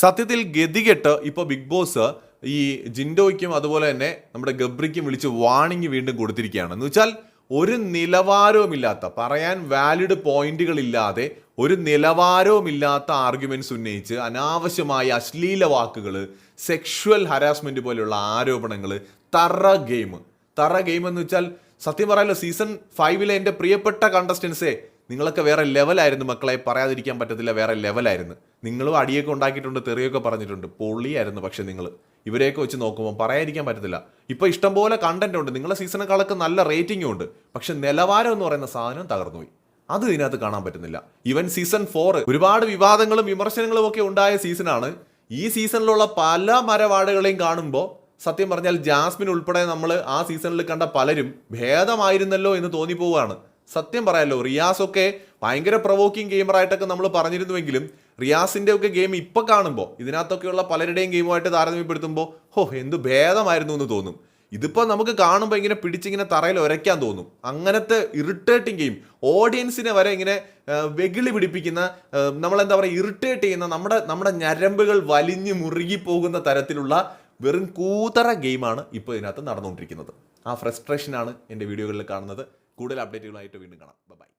സത്യത്തിൽ ഗതികെട്ട് ഇപ്പോൾ big boss ഈ ജിൻഡോയ്ക്കും അതുപോലെ തന്നെ നമ്മുടെ ഗബ്രിക്കും വിളിച്ച് വാണിംഗ് വീണ്ടും കൊടുത്തിരിക്കുകയാണ്. എന്ന് വെച്ചാൽ ഒരു നിലവാരവുമില്ലാത്ത പറയാൻ വാലിഡ് പോയിന്റുകളില്ലാതെ ഒരു നിലവാരവുമില്ലാത്ത ആർഗ്യുമെന്റ്സ് ഉന്നയിച്ച് അനാവശ്യമായ അശ്ലീല വാക്കുകൾ സെക്ഷുവൽ ഹരാസ്മെന്റ് പോലെയുള്ള ആരോപണങ്ങൾ തറ ഗെയിം തറ ഗെയിം എന്ന് വെച്ചാൽ സത്യം പറയാലോ സീസൺ ഫൈവിലെ എന്റെ പ്രിയപ്പെട്ട കണ്ടസ്റ്റൻസേ നിങ്ങളൊക്കെ വേറെ ലെവലായിരുന്നു മക്കളെ പറയാതിരിക്കാൻ പറ്റത്തില്ല വേറെ ലെവലായിരുന്നു. നിങ്ങളും അടിയൊക്കെ ഉണ്ടാക്കിയിട്ടുണ്ട് തെറിയൊക്കെ പറഞ്ഞിട്ടുണ്ട്. പൊള്ളിയായിരുന്നു പക്ഷേ നിങ്ങൾ ഇവരെയൊക്കെ വെച്ച് നോക്കുമ്പോൾ പറയാതിരിക്കാൻ പറ്റത്തില്ല. ഇപ്പോൾ ഇഷ്ടംപോലെ കണ്ടന്റ് ഉണ്ട്. നിങ്ങളെ സീസണുകളൊക്കെ നല്ല റേറ്റിംഗും ഉണ്ട്. പക്ഷെ നിലവാരം എന്ന് പറയുന്ന സാധനം തകർന്നുപോയി. അത് ഇതിനകത്ത് കാണാൻ പറ്റുന്നില്ല. ഇവൻ സീസൺ ഫോർ ഒരുപാട് വിവാദങ്ങളും വിമർശനങ്ങളും ഒക്കെ ഉണ്ടായ സീസണാണ് ഈ സീസണിലുള്ള പല മരവാടുകളെയും കാണുമ്പോൾ സത്യം പറഞ്ഞാൽ ജാസ്മിൻ ഉൾപ്പെടെ നമ്മൾ ആ സീസണിൽ കണ്ട പലരും ഭേദമായിരുന്നല്ലോ എന്ന് തോന്നിപ്പോവുകയാണ്. സത്യം പറയാലോ റിയാസ് ഒക്കെ ഭയങ്കര പ്രവോക്കിംഗ് ഗെയിമറായിട്ടൊക്കെ നമ്മൾ പറഞ്ഞിരുന്നുവെങ്കിലും റിയാസിന്റെ ഒക്കെ ഗെയിം ഇപ്പോൾ കാണുമ്പോൾ ഇതിനകത്തൊക്കെയുള്ള പലരുടെയും ഗെയിമുമായിട്ട് താരതമ്യപ്പെടുത്തുമ്പോൾ ഹോ എന്ത് ഭേദമായിരുന്നു എന്ന് തോന്നും. ഇതിപ്പോൾ നമുക്ക് കാണുമ്പോൾ ഇങ്ങനെ പിടിച്ചിങ്ങനെ തറയിൽ ഉരയ്ക്കാൻ തോന്നും. അങ്ങനത്തെ ഇറിറ്റേറ്റിംഗ് ഗെയിം ഓഡിയൻസിനെ വരെ ഇങ്ങനെ വെകിളി പിടിപ്പിക്കുന്ന നമ്മളെന്താ പറയുക ഇറിറ്റേറ്റ് ചെയ്യുന്ന നമ്മുടെ നമ്മുടെ ഞരമ്പുകൾ വലിഞ്ഞു മുറുകി പോകുന്ന തരത്തിലുള്ള വെറും കൂതറ ഗെയിമാണ് ഇപ്പോൾ ഇതിനകത്ത് നടന്നുകൊണ്ടിരിക്കുന്നത്. ആ ഫ്രസ്ട്രേഷനാണ് എന്റെ വീഡിയോകളിൽ കാണുന്നത്. കൂടുതൽ അപ്ഡേറ്റുകളായിട്ട് വീണ്ടും കാണാം. ബൈ